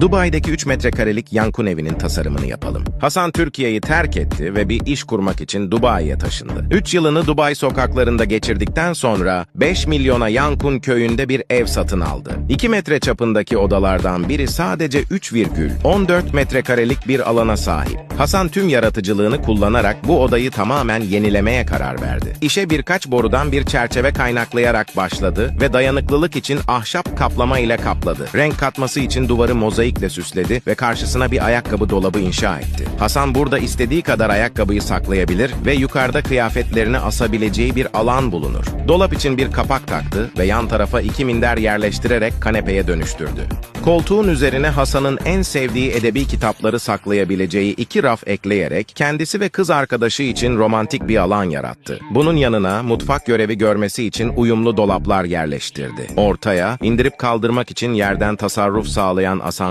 Dubai'deki 3 metrekarelik Yankun evinin tasarımını yapalım. Hasan Türkiye'yi terk etti ve bir iş kurmak için Dubai'ye taşındı. 3 yılını Dubai sokaklarında geçirdikten sonra 5 milyona Yankun köyünde bir ev satın aldı. 2 metre çapındaki odalardan biri sadece 3,14 metrekarelik bir alana sahip. Hasan tüm yaratıcılığını kullanarak bu odayı tamamen yenilemeye karar verdi. İşe birkaç borudan bir çerçeve kaynaklayarak başladı ve dayanıklılık için ahşap kaplama ile kapladı. Renk katması için duvarı mozaikle süsledi ve karşısına bir ayakkabı dolabı inşa etti. Hasan burada istediği kadar ayakkabıyı saklayabilir ve yukarıda kıyafetlerini asabileceği bir alan bulunur. Dolap için bir kapak taktı ve yan tarafa iki minder yerleştirerek kanepeye dönüştürdü. Koltuğun üzerine Hasan'ın en sevdiği edebi kitapları saklayabileceği iki raf ekleyerek kendisi ve kız arkadaşı için romantik bir alan yarattı. Bunun yanına mutfak görevi görmesi için uyumlu dolaplar yerleştirdi. Ortaya indirip kaldırmak için yerden tasarruf sağlayan asansör